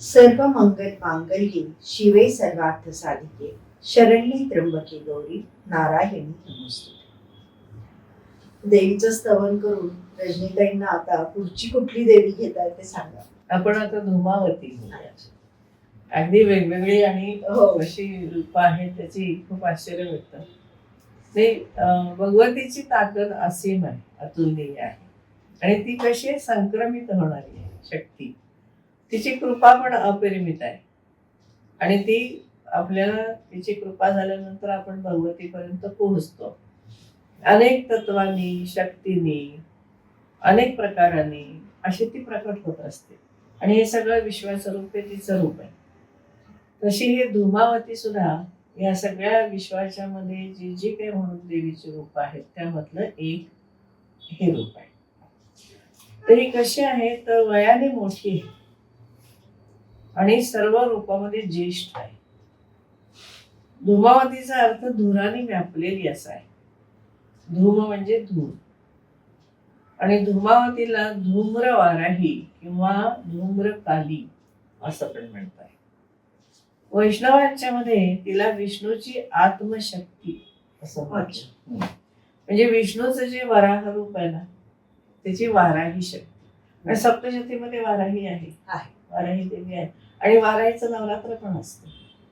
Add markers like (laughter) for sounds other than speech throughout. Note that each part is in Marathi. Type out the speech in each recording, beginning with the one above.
सर्व मंगल मांगल्ये शिवे सर्वार्थ साधिके. शरण्ये त्र्यंबके गौरी नारायणी नमोस्तुते देवीचं स्तवन करून रजनीताईंना आता पुढची कुठली देवी घेताय ते सांगा. आपण आता धुमावती. अगदी वेगवेगळी आणि हो. कशी रूप आहेत त्याची खूप आश्चर्य वाटतं ते भगवतीची ताकद असीम आहे अतुलनीय आहे. आणि ती कशी संक्रमित होणारी आहे शक्ती. तिची कृपा पण अपरिमित आहे. आणि ती आपल्याला तिची कृपा झाल्यानंतर आपण भगवतीपर्यंत पोहोचतो. अनेक तत्वांनी शक्तीनी अनेक प्रकारांनी अशी ती प्रकट होत असते. आणि हे सगळं विश्वाचं रूप आहे तिचं रूप आहे. तशी ही धुमावती सुद्धा या सगळ्या विश्वाच्या मध्ये जी जी काही म्हणून देवीची रूप आहेत त्यामधलं एक हे रूप आहे. तर ही कशी आहे? तर वयाने मोठी आहे. आणि सर्व रूपामध्ये ज्येष्ठ आहे. धुमावतीचा अर्थ धुराने व्यापलेली असा आहे. धूम म्हणजे धूर आणि धुमावतीला धूम्र वाराही किंवा धूम्रकाली असं पण म्हणतात. वैष्णवांच्या मध्ये तिला विष्णूची आत्मशक्ती असं म्हणतात म्हणजे विष्णूचं जे वराह रूप आहे ना त्याची वाराही शक्ती. आणि सप्तशतीमध्ये वाराही आहे. आहे. वाराही देवी आहे. आणि वाराहीचं नवरात्र पण असतं.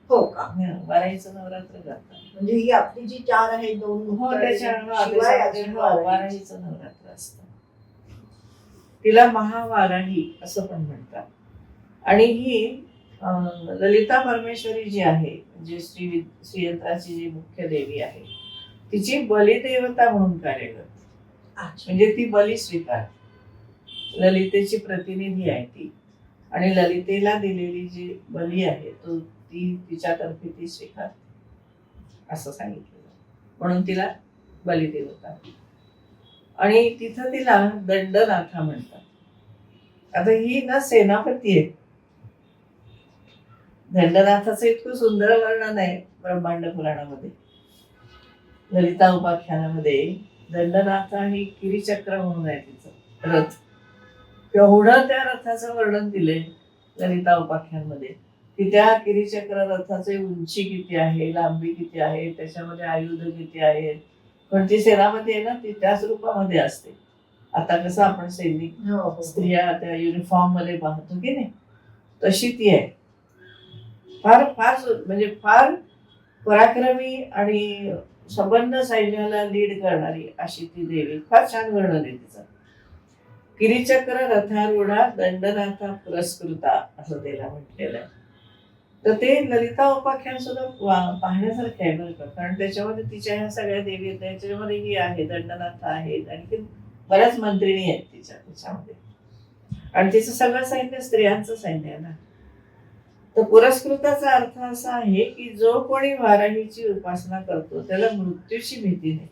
हो का? वाराहीचं नवरात्र करतात म्हणजे ही आपली जी चार आहे दोन हो नवरात्र असतं. तिला महावाराही असं पण म्हणतात. आणि ही ललिता परमेश्वरी जी आहे म्हणजे श्री श्रीयंत्राची जी मुख्य देवी आहे तिची बलिदेवता म्हणून कार्य करते अच्छा. म्हणजे ती बली स्वीकार ललितेची प्रतिनिधी आहे ती. आणि ललितेला दिलेली जी बली आहे तो ती तिच्यातर्फे ती स्वीकारते असं सांगितलं म्हणून तिला बलिदेवता आणि तिथं तिला दंडनाथा म्हणतात. आता ही ना सेनापती आहे. दंडनाथाचं इतकं सुंदर वर्णन आहे ब्रह्मांड पुराणामध्ये. ललिता उपाख्यानामध्ये दंडनाथा ही किरीचक्र म्हणून आहे तिचं. रथ. एवढं त्या रथाचं वर्णन दिलंय ललिता उपाख्यांमध्ये की त्या किरीचक्र रथाची उंची किती आहे लांबी किती आहे त्याच्यामध्ये आयुध किती आहेत? पण ती सेनापती आहे ना ती त्याच रूपामध्ये असते. आता कसं आपण सैनिक हो, हो. स्त्रिया त्या युनिफॉर्ममध्ये पाहतो की नाही तशी ती आहे. फार फार म्हणजे फार पराक्रमी आणि संबंध सैन्याला लीड करणारी अशी ती देवी. फार छान वर्णन आहे तिचं. किरीचक्र रथारूढा दंडनाथा पुरस्कृता असं त्याला म्हटलेलं आहे. तर ते ललिता उपाख्यान सुद्धा वा- पाहण्यासारखं आहे बरं का. कारण त्याच्यामध्ये तिच्या ह्या सगळ्या देवी आहेत त्याच्यामध्ये ही आहे दंडनाथ आहेत आणखी बऱ्याच मंत्रिणी आहेत तिच्या त्याच्यामध्ये आणि तिचं सगळं सैन्य स्त्रियांचं सैन्य आहे ना. तर पुरस्कृताचा अर्थ असा आहे की जो कोणी वाराहीची उपासना करतो त्याला मृत्यूची भीती नाही.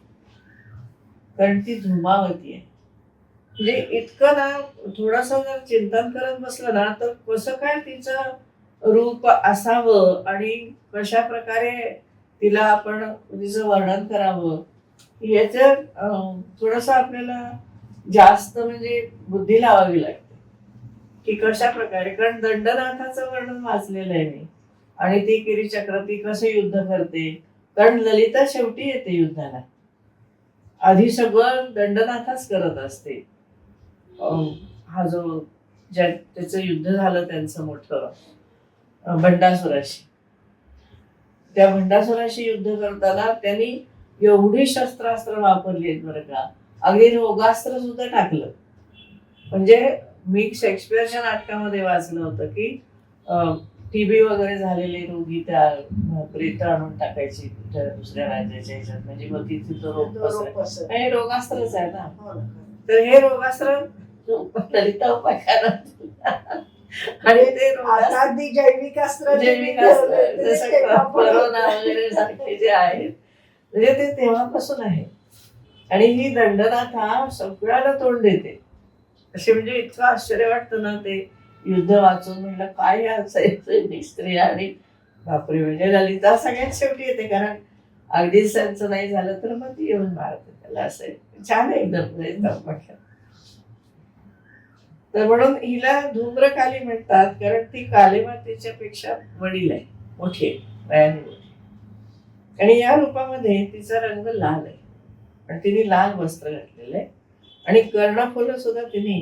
कारण ती धुमावती आहे. म्हणजे इतकं ना थोडस जर चिंतन करत बसलं ना तर कसं काय तिचं रूप असावं आणि कशा प्रकारे तिला आपण तिचं वर्णन करावं याच्यात थोडस आपल्याला जास्त म्हणजे बुद्धी लावावी लागते. की कशा प्रकारे? कारण दंडनाथाचं वर्णन वाचलेलं आहे मी. आणि ती किरीचक्र ती कसं युद्ध करते? कारण ललिता शेवटी येते युद्धाला. आधी सगळं दंडनाथाच करत असते. हा. जो ज्या त्याचं युद्ध झालं त्यांचं मोठं भंडासुराशी. त्या भंडासुराशी युद्ध करताना त्यांनी एवढी शस्त्रास्त्र वापरली आहेत बरं का. अगदी रोगास्त्र सुद्धा टाकलं. म्हणजे मी शेक्सपियरच्या नाटकामध्ये वाचलं होतं की टीबी वगैरे झालेले रोगी त्या प्रेत आणून टाकायची दुसऱ्या राज्याच्या ह्याच्यात. म्हणजे मग तिथे तो रोग. हे रोगास्त्रच आहे ना हो ना. तर हे रोगास्त्र ललिता (laughs) उपाख्यानात आणि ते जैविक अस्त्र जैविक अस्त्र, कोरोना वगैरे सारखे जे आहेत म्हणजे ते तेव्हापासून आहे आणि ही दंडनाथा सगळ्याला तोंड देते असे म्हणजे इतकं आश्चर्य वाटतं ना ते युद्ध वाचून म्हणलं काय या सै- सैनिक स्त्रिया आणि बापरे म्हणजे ललिता सगळ्यात शेवटी येते कारण अगदीच त्यांचं नाही झालं तर मग ती येऊन मारते त्याला असं. छान एकदम उपाख्यान. तर म्हणून हिला धूम्रकाली म्हणतात कारण ती कालेमातेच्या पेक्षा वडील आहे मोठी आहे आणि या रूपामध्ये तिचा रंग लाल आहे. आणि तिने लाल वस्त्र घातलेलं आहे. आणि कर्णफुलं सुद्धा तिने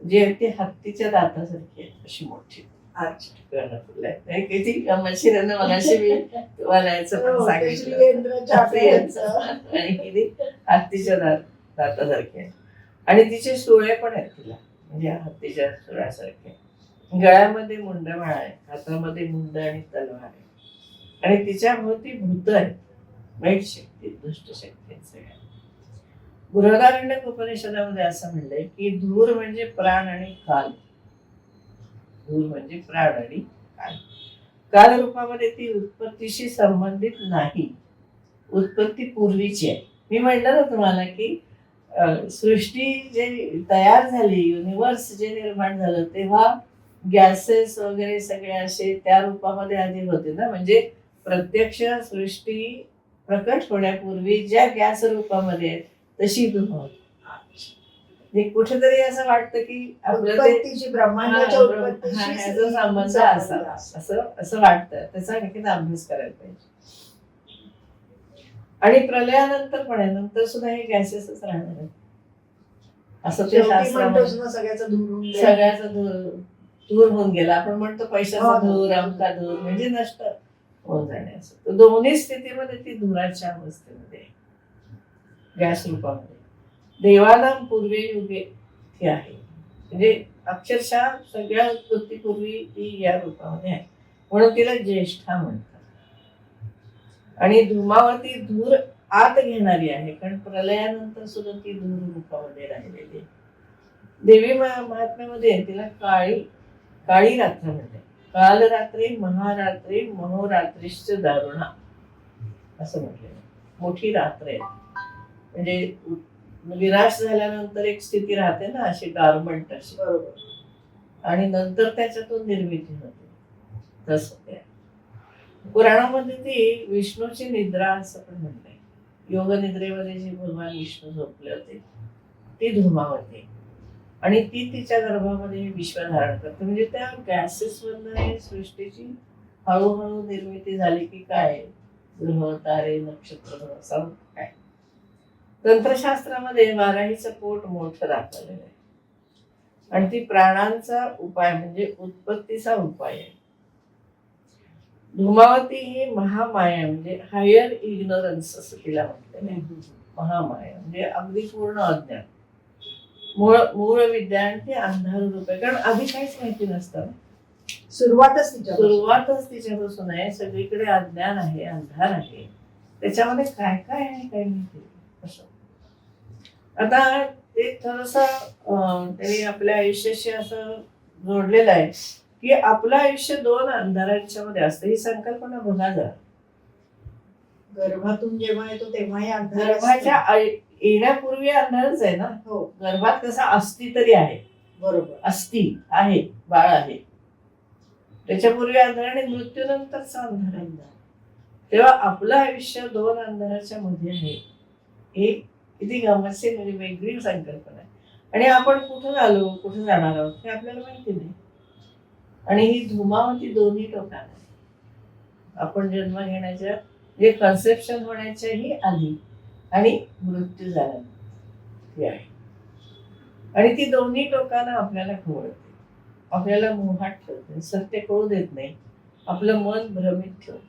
जे आहे ते हत्तीच्या दातासारखी आहेत अशी मोठी अच्छा कर्णफुलं आहेत. हे किती गमतशीर आहे ना मगाशी मी तुम्हाला याचं पण ते सांगितलं श्रीयेंद्र चाफे यांचं. आणि किती हत्तीच्या दात दातासारखे आहे. आणि तिचे सुळे पण आहेत तिला. म्हणजे हत्तीच्या सुरासारखे. गळ्यामध्ये मुंडमाळ आहे हातामध्ये मुंड आणि तलवार आहे. आणि तिच्या भोवती भूत आहेत. वाईट शक्ती दुष्ट शक्ती सगळ्या. बृहदारण्यक उपनिषदामध्ये असं म्हणलंय की धूर म्हणजे प्राण आणि काल. धूर म्हणजे प्राण आणि काल. काल रूपामध्ये ती उत्पत्तीशी संबंधित नाही. उत्पत्ती पूर्वीची आहे. मी म्हणलं ना तुम्हाला की सृष्टी जे तयार झाली युनिवर्स जे निर्माण झालं तेव्हा गॅसेस वगैरे सगळे असे त्या रूपामध्ये आधी होते ना. म्हणजे प्रत्यक्ष सृष्टी प्रकट होण्यापूर्वी ज्या गॅस रूपामध्ये तशी तुम्ही म्हणजे कुठेतरी असं वाटतं की आपलं ते उत्पत्तीची ब्रह्मांडाच्या ब्रह्म- उत्पत्तीशी ह्याचा संबंध असा. असं असं वाटतं. त्याचा आणखीन अभ्यास करायला पाहिजे. आणि प्रलयानंतर पण आहे. नंतर सुद्धा हे गॅसेसच राहणार आहेत. असं ते ना सगळ्याचा. सगळ्याचा धूर धूर होऊन गेला. आपण म्हणतो पैशाचा हो ना. धूर अमका धूर म्हणजे नष्ट होऊन जाणे असं तर दोन्ही स्थितीमध्ये ती धुराच्या अवस्थेमध्ये आहे. गॅस रूपामध्ये. देवानाम पूर्वे युगे ती आहे. म्हणजे अक्षरशः सगळ्या उत्पत्तीपूर्वी ती या रूपामध्ये आहे. म्हणून तिला ज्येष्ठा म्हणतात. आणि धुमावती धूर आत घेणारी आहे कारण प्रलयानंतर सुद्धा ती धूर रूपामध्ये राहिलेली आहे. देवी महात्म्यामध्ये तिला काळी काळी रात्र म्हणते काल रात्री महारात्री महोरात्रीश्च दारुणा. असं म्हटलेलं. मोठी रात्र आहे. म्हणजे विनाश झाल्यानंतर एक स्थिती राहते ना अशी गारमंट अशी. बरोबर. आणि नंतर त्याच्यातून निर्मिती होते. तसं. पुराणामध्ये ती विष्णूची निद्रा असं पण म्हणलंय योग निद्रेमध्ये जी भगवान विष्णू झोपले होते ती धुमावती. आणि ती तिच्या गर्भामध्ये विश्व धारण करते. म्हणजे त्या गॅसेसवरनं सृष्टीची हळूहळू निर्मिती झाली की काय? ग्रह तारे नक्षत्र असं काय? तंत्रशास्त्रामध्ये बाराहीचं पोट मोठं दाखवलेलं आहे. आणि ती प्राणांचा उपाय म्हणजे उत्पत्तीचा उपाय आहे. धुमावती ही महामाया म्हणजे हायर इग्नोरन्स असं तिला आहे महामाया म्हणजे अगदी पूर्ण अज्ञान. मूळ मूळ आणि ती अंधार रूप आहे. कारण आधी काहीच माहिती नसतं सुरुवातच तिच्या सुरुवातच तिच्यापासून आहे. सगळीकडे अज्ञान आहे अंधार आहे. त्याच्यामध्ये काय काय आहे काय माहिती असं. आता ते थोडस त्यांनी आपल्या आयुष्याशी असं जोडलेलं आहे. की आपलं आयुष्य दोन अंधारांच्या मध्ये असतं. ही संकल्पना बघा जरा. गर्भातून जेव्हा येतो तेव्हाही अंधार गर्भाच्या असतो. येण्यापूर्वी अंधारच आहे ना? हो. गर्भात कसा अस्थि तरी आहे. बरोबर. अस्थि आहे बाळ आहे. त्याच्यापूर्वी अंधार आणि मृत्यूनंतरचा अंधार आहे. तेव्हा आपलं आयुष्य दोन अंधाराच्या मध्ये आहे. हे किती गमतशीर म्हणजे वेगळी संकल्पना आहे. आणि आपण कुठं आलो कुठं जाणार आहोत हे आपल्याला माहिती नाही. आणि ही धुमावती दोन्ही टोकाला आपण जन्म घेण्याच्या म्हणजे जे कन्सेप्शन होण्याच्याही आधी आणि मृत्यू झाल्यानंतर आहे. आणि ती दोन्ही टोकानं आपल्याला खवळते. आपल्याला मोहात ठेवते. सत्य कळू देत नाही. आपलं मन भ्रमित ठेवते.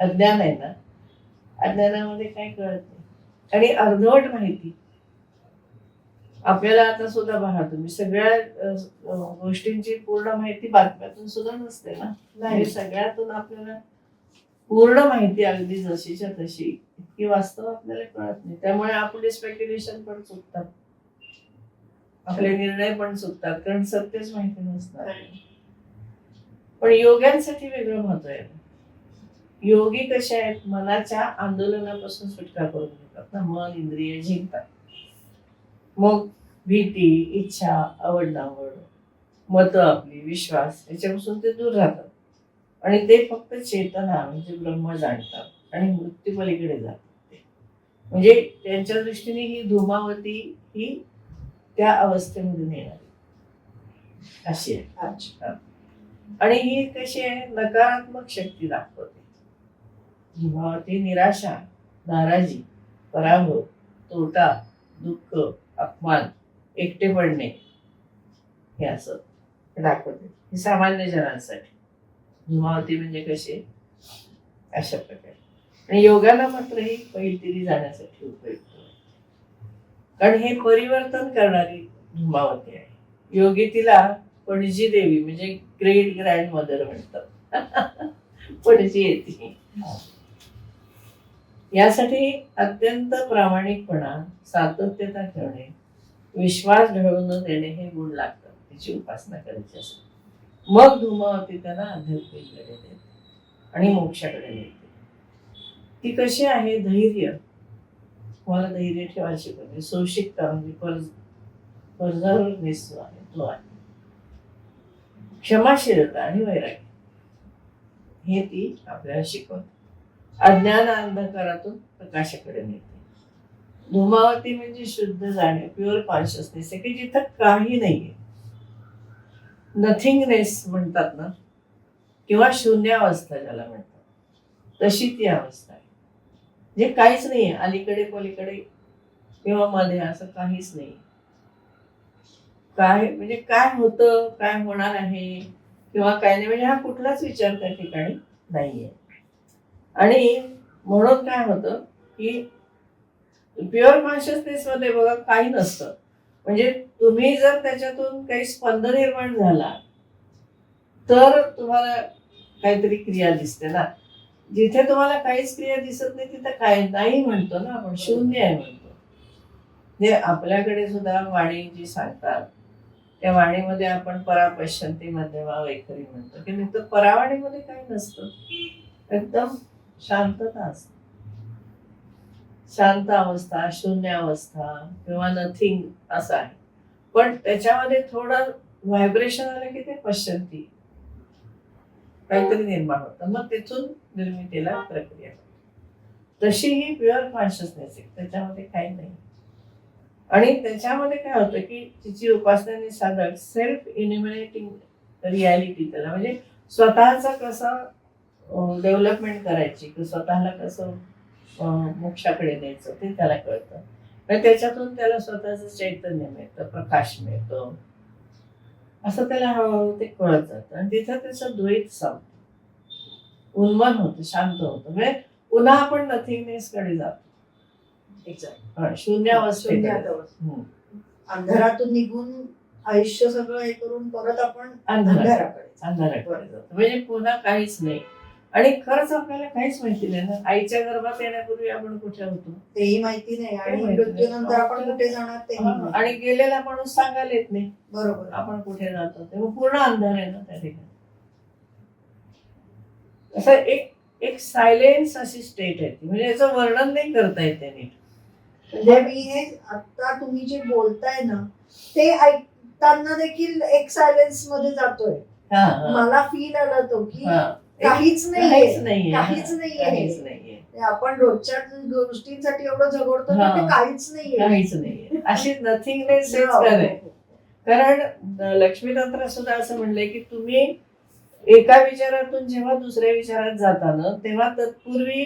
अज्ञान आहे ना? अज्ञानामध्ये काय कळत नाही. आणि अर्धवट माहिती आपल्याला आता सुद्धा पहा तुम्ही सगळ्या गोष्टींची पूर्ण माहिती बातम्यातून सुद्धा नसते ना. नाही सगळ्यातून आपल्याला पूर्ण माहिती अगदी जशीच्या तशी इतकी वास्तव आपल्याला कळत नाही. त्यामुळे आपले स्पेक्युलेशन पण चुकतात आपले निर्णय पण चुकतात कारण सत्यच माहिती नसणार. पण योग्यांसाठी वेगळं महत्त्व आहे. योगी कसे आहेत? मनाच्या आंदोलनापासून सुटका करून घेतात ना. मन इंद्रिय जिंकतात. मग भीती इच्छा आवड नावड मत आपली विश्वास याच्यापासून ते दूर राहतात. आणि ते फक्त चेतना म्हणजे ब्रह्म जाणतात आणि मृत्यू पलीकडे जातात म्हणजे त्यांच्या दृष्टीने ही धुमावती ही त्या अवस्थेमध्ये नेणार. अशी आहे. आणि ही कशी आहे? नकारात्मक शक्ती दाखवते. जेव्हा ती निराशा नाराजी पराभव तोटा दुःख अपमान एकटे पडणे हे असं दाखवते. हे सामान्य जनांसाठी. धुमावती म्हणजे कशी? अशा प्रकारे. आणि योगाला मात्र ही पैलतीरी जाण्यासाठी उपयुक्त कारण हे परिवर्तन करणारी धुमावती आहे. योगी तिला पणजी देवी म्हणजे ग्रेट ग्रँड मदर म्हणतात. (laughs) पणजी येते. यासाठी अत्यंत प्रामाणिकपणा सातत्यता ठेवणे विश्वास घडवून देणे हे गुण लागतात. तिची उपासना करायची असते. मग धुमावती त्याला अध्यात्मिकडे देते आणि मोक्षाकडे नेते. ती कशी आहे? धैर्य. मला धैर्य ठेवायला शिकवते सोशिकता म्हणजे कर्ज कर्जावरनेस जो आहे. तो आहे. क्षमाशीलता आणि वैराग्य. हे ती आपल्याला शिकवते. अज्ञान अंधकारातून प्रकाशाकडे नेते. धुमावती म्हणजे शुद्ध जाणे प्युअर कॉन्शियसनेस आहे की जिथं काही नाहीये. नथिंगनेस म्हणतात ना किंवा शून्यावस्था ज्याला म्हणतात. तशी ती अवस्था आहे. जे काहीच नाहीये अलीकडे पलीकडे किंवा मध्ये असं काहीच नाही काय म्हणजे काय होतं काय होणार आहे किंवा काय नाही म्हणजे हा कुठलाच विचार त्या ठिकाणी नाहीये. आणि म्हणून काय होतं की प्युअर कॉन्शियसनेसमध्ये बघा काही नसतं. म्हणजे तुम्ही जर त्याच्यातून काही स्पंद निर्माण झाला तर तुम्हाला काहीतरी क्रिया दिसते ना. जिथे तुम्हाला काहीच क्रिया दिसत नाही तिथे काय नाही म्हणतो ना आपण शून्य आहे म्हणतो. जे आपल्याकडे सुद्धा वाणी जी सांगतात त्या वाणीमध्ये आपण परापश्यंती मध्यमा वैखरी म्हणतो. की नुसतं परावाणीमध्ये काही नसतं. एकदम शांतता असते. शांत अवस्था शून्य अवस्था किंवा नथिंग असं आहे. पण त्याच्यामध्ये थोडं व्हायब्रेशन आलं की ते पश्चंती काहीतरी निर्माण होतं. मग तिथून निर्मितीला प्रक्रिया तशी ही प्युअर कॉन्शियसनेस आहे. त्याच्यामध्ये काही नाही. आणि त्याच्यामध्ये काय होतं की तिची उपासनेने साधक सेल्फ इन्युमिनेटिंग रियालिटी त्याला म्हणजे स्वतःचा कसा डेव्हलपमेंट करायची की स्वतःला कसं मोक्षाकडे न्यायचं ते त्याला कळतं. त्याच्यातून त्याला स्वतःचं चैतन्य मिळतं प्रकाश मिळतो. असं त्याला हळूहळू ते कळत जातं. आणि तिथं त्याचं द्वैत संपतं. उन्मन होतं शांत होतं. म्हणजे पुन्हा आपण नथिंगनेस कडे जातो. हम्म. अंधारातून निघून आयुष्य सगळं हे करून परत आपण अंधाराकडे अंधाराकडे जातो. म्हणजे पुन्हा काहीच नाही. आणि खरंच आपल्याला काहीच माहिती नाही ना. आईच्या गर्भात येण्यापूर्वी आपण कुठे होतो? तेही माहिती नाही. आणि ते माहिती नाही. मृत्यूनंतर आपण कुठे जाणार माहिती आणि गेलेला माणूस सांगायला येत नाही. बरोबर. आपण कुठे जातो? तेव्हा पूर्ण अंधार आहे ना त्या ठिकाणी. असं एक एक सायलेन्स अशी स्टेट आहे ती. म्हणजे याचं वर्णन नाही करता येते नीट. म्हणजे मी हे आता तुम्ही जे बोलताय ना ते ऐकताना देखील एक सायलेन्समध्ये जातोय. हा, हा, मला फील आला तो की हा. काहीच काहीच नाहीये. नाहीये. काहीच हा, नाहीये. काहीच नाहीये. आपण रोजच्या गोष्टींसाठी एवढं झगडतो ना हा. काहीच नाहीये. काहीच नाहीये. अशी (laughs) नथिंगनेस आहे कारण. अं, लक्ष्मीतंत्र सुद्धा असं म्हणलंय की तुम्ही एका विचारातून जेव्हा दुसऱ्या विचारात जाता ना तेव्हा तत्पूर्वी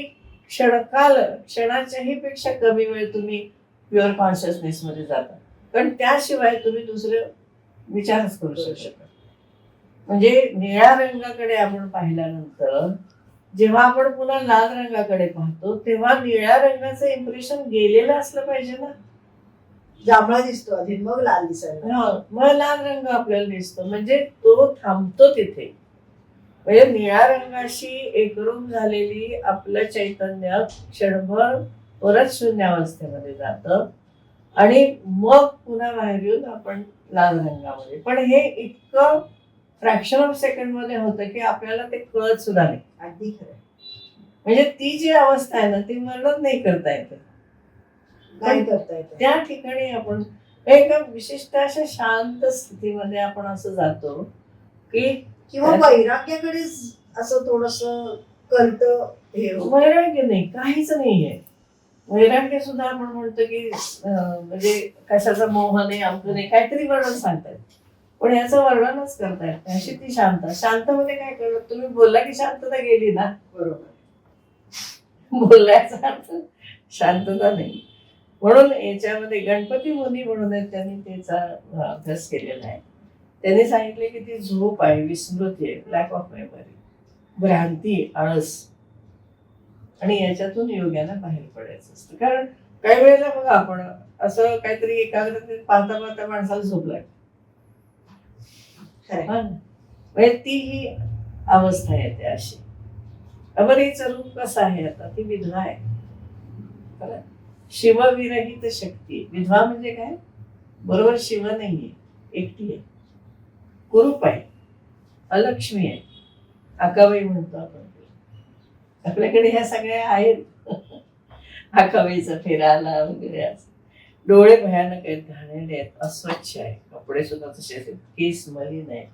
क्षणकाल क्षणाच्याही पेक्षा कमी वेळ तुम्ही प्युअर कॉन्शियसनेस मध्ये जाता. कारण त्याशिवाय तुम्ही दुसरे विचारच करू शकत नाही. म्हणजे निळ्या रंगाकडे आपण पाहिल्यानंतर जेव्हा आपण पुन्हा लाल रंगाकडे पाहतो तेव्हा निळ्या रंगाचं इम्प्रेशन गेलेलं असलं पाहिजे ना. जांभळा दिसतो आधी मग लाल दिसायला हा, मग लाल रंग आपल्याला दिसतो. म्हणजे तो थांबतो तिथे. म्हणजे निळ्या रंगाशी एकरूप झालेली आपलं चैतन्य क्षणभर परत शून्यावस्थेमध्ये जातं. आणि मग पुन्हा बाहेर येऊन आपण लाल रंगामध्ये. पण हे इतकं फ्रॅक्शन ऑफ सेकंडमध्ये होतं की आपल्याला ते कळत सुद्धा नाही. अगदी खरं म्हणजे ती जी अवस्था आहे ना ती वर्णन नाही करता येते. करता येतं. त्या ठिकाणी आपण एका विशिष्ट अशा शांत स्थितीमध्ये आपण असं जातो की किंवा वैराग्याकडे असं थोडस कळत हे. वैराग्य नाही काहीच नाहीये. वैराग्य सुद्धा आपण म्हणतो की म्हणजे कशाचा मोह नाही अमक नाही काहीतरी वर्णन सांगतायत पण याचं वर्णनच करतायत नाही. अशी ती शांत. शांतमध्ये काय कळलं तुम्ही बोलला की शांतता गेली ना? बरोबर. बोलण्याचा अर्थ शांतता नाही. म्हणून याच्यामध्ये गणपती मुनी म्हणून त्यांनी त्याचा अभ्यास केलेला आहे. त्यांनी सांगितले की ती झोप आहे विस्मृती आहे लॅक ऑफ मेमरी भ्रांती आळस. आणि याच्यातून योग्यानं बाहेर पडायचं असतं. कारण काही वेळेला बघा आपण असं काहीतरी एकाग्रतेत पाहता पाहता माणसाला झोप लागते? म्हणजे ती ही अवस्था येते अशी. अबरीचं रूप कसं आहे आता? ती विधवा आहे. शिवविरहित शक्ती विधवा म्हणजे काय? बरोबर शिव नाहीये. एकटी आहे. कुरूप आहे. अलक्ष्मी आहे. अकाबाई म्हणतो आपण आपल्याकडे ह्या सगळ्या आहेत. (laughs) अकाबाईचा फेराला वगैरे असं. डोळे भयानक आहेत घाणेरडे आहेत अस्वच्छ आहे कपडे सुद्धा तसे आहेत. केस मलिन आहे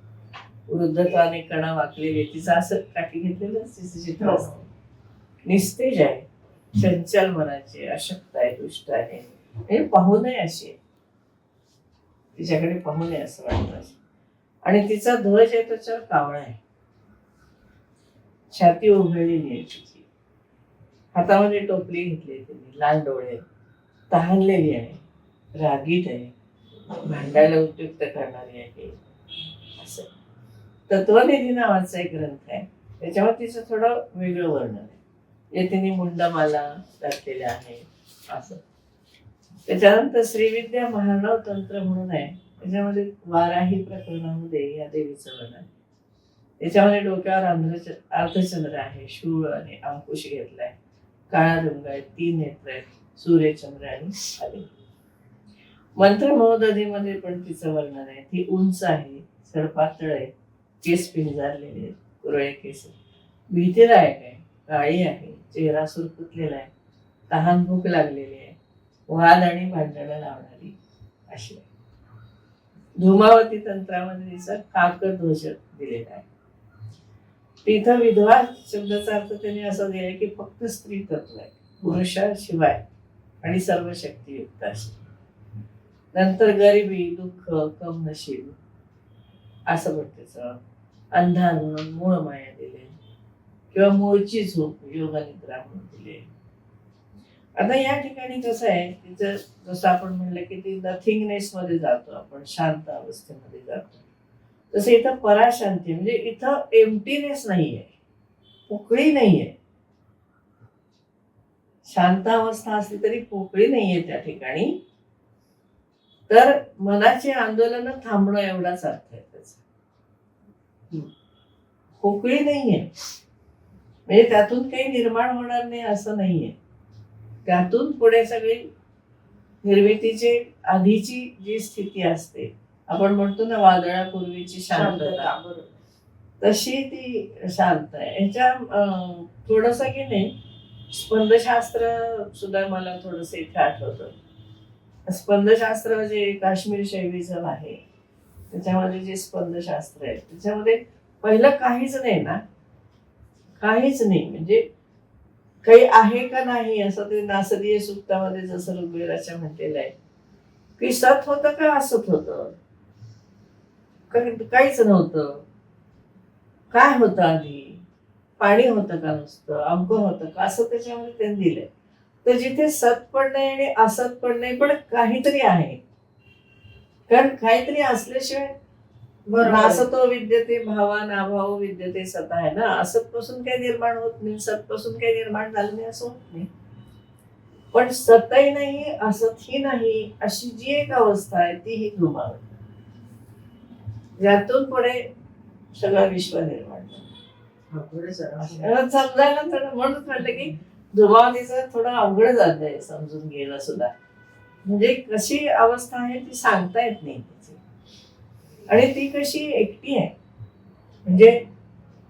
वृद्धत्वाने कणा वाकलेले तिचं असं काठी घेतलेलं तिचं चित्र निस्तेज आहे. चंचल मनाची अशक्त आहे दुष्ट आहे. हे पाहू नये अशी आहे. तिच्याकडे पाहू नये असं वाटतं. आणि तिचा ध्वज आहे त्याच्यावर कावळा आहे. छाती उघडलेली आहे तिची. हातामध्ये टोपली घेतली तिने लाल डोळे तहानलेली आहे. रागीट आहे भांडायला उपयुक्त करणारी आहे. असं. तत्वनिधी नावाचा एक ग्रंथ आहे. त्याच्यावर तिचं थोडं वेगळं वर्णन आहे. जे तिने मुंडमाला घातलेले आहे. असं. त्याच्यानंतर श्रीविद्या महानव तंत्र म्हणून आहे. त्याच्यामध्ये वाराही प्रकरणामध्ये या देवीचं वर्णन आहे. त्याच्यामध्ये डोक्यावर आंध्रच अर्धचंद्र आहे. शूळ आणि अंकुश घेतलाय. काळा रंग आहे. तीन नेत्र आहेत. सूर्यचंद्र आणि आले मंत्र महोदधीमध्ये पण तिचं वर्णन आहे. ती उंच आहे सडपातळ आहे केस पिंजारलेले आहेत कुरळे केस भीतीदायक आहे काळी आहे चेहरा सुरकुतलेला आहे तहान भूक लागलेली आहे वाद आणि भांडणं लावणारी अशी आहे. धुमावती तंत्रामध्ये तिचा काकध्वज दिलेला आहे. तिथं विधवा शब्दाचा अर्थ त्यांनी असा दिलाय की फक्त स्त्री तत्व आहे. पुरुषाशिवाय आणि सर्व शक्तियुक्त अशी. नंतर गरिबी दुःख कम नशीब असं पण अंधार म्हणून मूळ माया दिले. किंवा मूळची झोप योगानिद्रा म्हणून दिले. आता या ठिकाणी कसं आहे तिचं जसं आपण म्हणलं की ती नथिंगनेस मध्ये जातो आपण शांत अवस्थेमध्ये जातो. तसं इथं पराशांती म्हणजे इथं एम्प्टीनेस नाहीये. पोकळी नाही आहे शांत अवस्था असली तरी पोकळी नाहीये त्या ठिकाणी. तर मनाची आंदोलन थांबणं एवढाच अर्थ आहे त्याचा. पोकळी नाहीये. म्हणजे त्यातून काही निर्माण होणार नाही असं नाहीये. त्यातून पुढे सगळी निर्मितीची आधीची जी स्थिती असते आपण म्हणतो ना वादळापूर्वीची शांतता. तशी ती शांत आहे. ह्याच्या अं, थोडंसं की नाही स्पंदशास्त्र सुद्धा मला थोडंसं इथे आठवतं. स्पंदशास्त्र म्हणजे जे काश्मीर शैलीचं आहे त्याच्यामध्ये जे स्पंदशास्त्र आहे त्याच्यामध्ये पहिलं काहीच नाही ना. काहीच नाही. म्हणजे काही आहे का नाही असं ते नासदीय सुक्तामध्ये जसं ऋग्वेदाच्या म्हटलेलं आहे. की सत होतं का असत होतं? काहीच नव्हतं. काय होतं आधी? पाणी होतं का नुसतं? अमकं होतं का? असं त्याच्यामध्ये त्यांनी दिलंय. तर जिथे सत पण नाही आणि असत पण नाही पण काहीतरी आहे. कारण काहीतरी असल्याशिवाय नासतो विद्यते भावा नाभाव विद्यते सत आहे ना? असत पासून काही निर्माण होत नाही सत पासून काही निर्माण झालं नाही असं होत नाही. पण सतही नाही असतही नाही अशी जी एक अवस्था आहे ती ही धुमावली यातून पुढे सगळं विश्व निर्माण झालं. समजायला म्हणून म्हटलं की धुमावतीचं थोडं अवघड जात आहे समजून घेणं सुद्धा. म्हणजे कशी अवस्था आहे ती सांगता येत नाही आणि ती कशी एकटी आहे. म्हणजे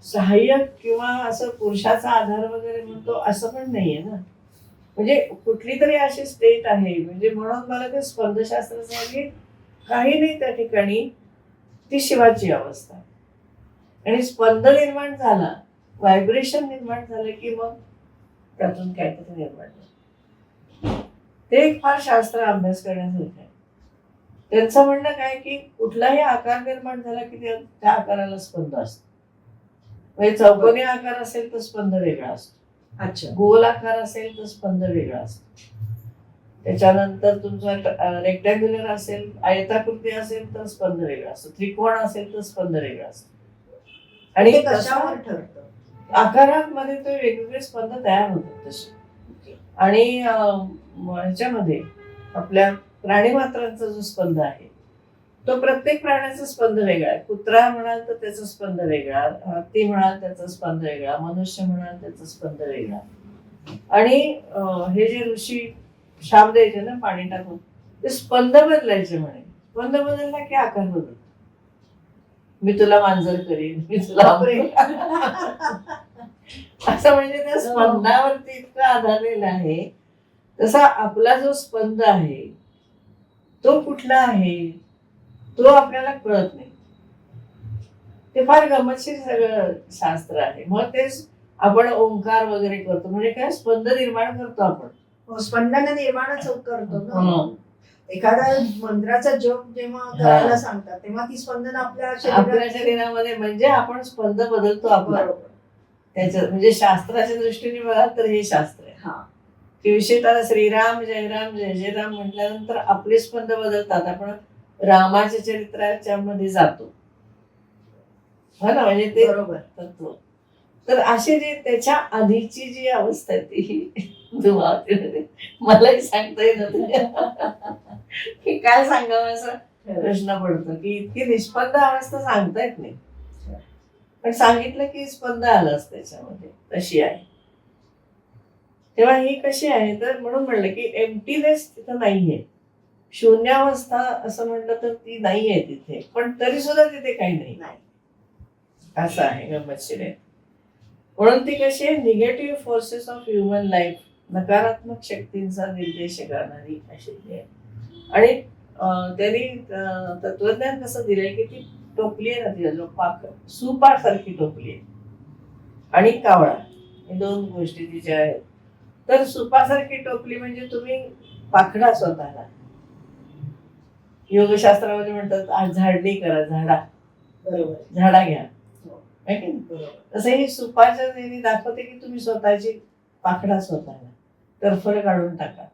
सहाय्यक किंवा असं पुरुषाचा आधार वगैरे म्हणतो असं पण नाहीये ना. म्हणजे कुठली तरी अशी स्टेट आहे. म्हणजे म्हणून मला ते स्पर्धशास्त्रासाठी काही नाही त्या ठिकाणी ती शिवाची अवस्था. आणि स्पंद निर्माण झाला व्हायब्रेशन निर्माण झालं की मग त्यातून काहीतरी निर्माण ते एक फार शास्त्र अभ्यास करण्यासारखं आहे. त्यांचं म्हणणं काय की कुठलाही आकार निर्माण झाला की त्या आकाराला स्पंद असतो. म्हणजे चौकोनी आकार असेल तर स्पंद वेगळा असतो. अच्छा. गोल आकार असेल तर स्पंद वेगळा असतो. त्याच्यानंतर तुमचा रेक्टँग्युलर असेल आयताकृती असेल तर स्पंद वेगळा असतो. त्रिकोण असेल तर स्पंद वेगळा असतो. आणि कशावर ठरतं? आकारांमध्ये ते वेगवेगळे स्पंद तयार होतात तसे. आणि ह्याच्यामध्ये आपल्या प्राणीमात्रांचा जो स्पंद आहे तो प्रत्येक प्राण्याचा स्पंद वेगळा आहे. कुत्रा म्हणाल तर त्याचा स्पंद वेगळा हत्ती म्हणाल त्याचा स्पंद वेगळा मनुष्य म्हणाल त्याचा स्पंद वेगळा. आणि हे जे ऋषी शाप द्यायचे ना पाणी टाकून ते स्पंद बदलायचे म्हणे. स्पंद बदलला की आकार बदल मी तुला मांजर करीन मी तुला. (laughs) असं म्हणजे त्या (laughs) स्पंदावरती इतकं आधारलेलं आहे. तसा आपला जो स्पंद आहे तो कुठला आहे तो आपल्याला कळत नाही. ते फार गमतशीर सगळं शास्त्र आहे. मग तेच आपण ओंकार वगैरे करतो. म्हणजे काय? स्पंद निर्माण करतो आपण. हो, स्पंदन निर्माणच करतो ना. हं. एखादा मंत्राचा जप जेव्हा करायला सांगतात तेव्हा ती स्पंदन आपल्या आपल्या शरीरामध्ये म्हणजे आपण स्पंद बदलतो बरोबर. त्याच्या म्हणजे शास्त्राच्या दृष्टीने बघाल तर हे शास्त्र आहे. हा. की विशेषतः श्रीराम जयराम जय जयराम म्हटल्यानंतर आपले स्पंद बदलतात. आपण रामाच्या चरित्राच्या मध्ये जातो. हो ना? म्हणजे ते बरोबर. तत्व. तर अशी जी त्याच्या आधीची जी अवस्था आहे ती दुभावतीमध्ये मलाही सांगता येत काय सांगावं असं प्रश्न पडतो की इतकी निष्पन्द अवस्था सांगता येत नाही. पण सांगितलं की स्पंद आलाच त्याच्यामध्ये तशी आहे. तेव्हा ही कशी आहे? तर म्हणून म्हणलं की एम्प्टीनेस तिथं नाहीये. शून्यावस्था असं म्हणलं तर ती नाहीये तिथे. पण तरी सुद्धा तिथे काही नाही. नाही. असं आहे गंमतशीर आहे. म्हणून ती कशी आहे? Negative forces of human life नकारात्मक शक्तींचा निर्देश करणारी अशी आहे. आणि त्यांनी तत्वज्ञान कसं दिलंय की ती टोपली आहे ना तिला जो पाक सुपासारखी टोपली आहे. आणि कावळा हे दोन गोष्टी तिच्या आहेत. तर सुपासारखी टोपली म्हणजे तुम्ही पाखडा स्वतःला. योगशास्त्रामध्ये म्हणतात आज झाडणी करा झाडा. बरोबर. झाडा घ्या. हो. तसं ही सुपाच्या दाखवते की तुम्ही स्वतःची पाखडा स्वतःला. तरफड काढून टाका.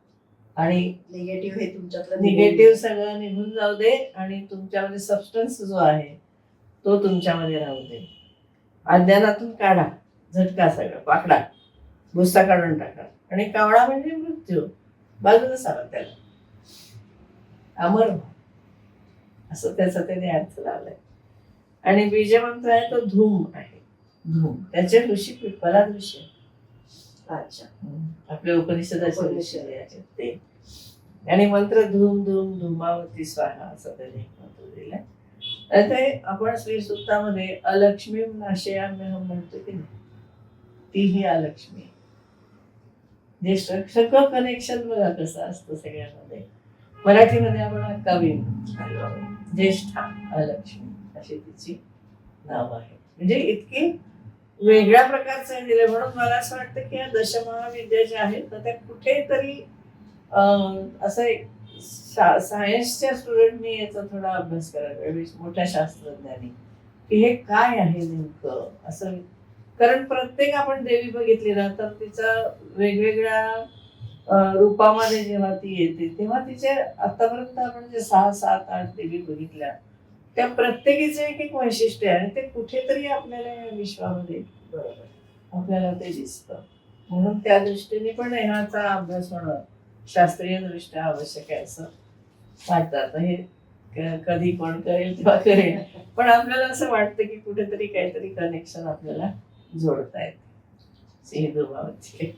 आणि निगेटिव्ह हे तुमच्यातलं निगेटिव्ह सगळं निघून जाऊ दे आणि तुमच्यामध्ये सबस्टन्स जो आहे तो तुमच्यामध्ये राहू दे. अज्ञानातून काढा झटका सगळं पाकडा भुस्सा काढून टाका. आणि कावळा म्हणजे मृत्यू. बाजूला सारा त्याला. अमर. असं त्याचा त्याने अर्थ लावलाय. आणि बीजमंत्र आहे तो धूम आहे. धूम. त्याचे ऋषी पिपला ऋषी. आहे. अच्छा आपल्या उपनिषदाचे उपनिषद. ऋषी याच्यात ते आणि मंत्र धूम धूम धूमावती स्वाहा असं त्याने मंत्र दिलाय. आणि ते आपण श्री सुक्तामध्ये अलक्ष्मी नाशयाम्यहम म्हणतो की नाही ती ही अलक्ष्मी. जे सग- सगळं कनेक्शन बघा कसं असतं सगळ्यांमध्ये. मराठीमध्ये आपण कवी ज्येष्ठा अलक्ष्मी अशी तिची नाव आहे म्हणजे इतकी वेगळ्या प्रकारचं दिलंय म्हणून मला असं वाटतं की या दशमहाविद्या ज्या आहेत ना त्या कुठेतरी असं एक शा- सायन्सच्या स्टुडंटनी याचा थोडा अभ्यास करायला मोठ्या शास्त्रज्ञांनी. की हे काय आहे नेमकं? असं कारण प्रत्येक आपण देवी बघितली ना तर तिचा वेगवेगळ्या रूपामध्ये जेव्हा ती येते तेव्हा तिचे आतापर्यंत आपण जे सहा सात आठ देवी बघितल्या त्या प्रत्येकीचं एक एक वैशिष्ट्य आहे आणि ते कुठेतरी आपल्याला या विश्वामध्ये बरोबर. आपल्याला ते दिसतं. म्हणून त्या दृष्टीने पण ह्याचा अभ्यास होणं शास्त्रीय दृष्ट्या आवश्यक आहे असं वाटतं. आता हे कधी कोण करेल तेव्हा करेल. पण आपल्याला असं वाटतं की कुठेतरी काहीतरी कनेक्शन आपल्याला जोडता येते. सिंधुभावाची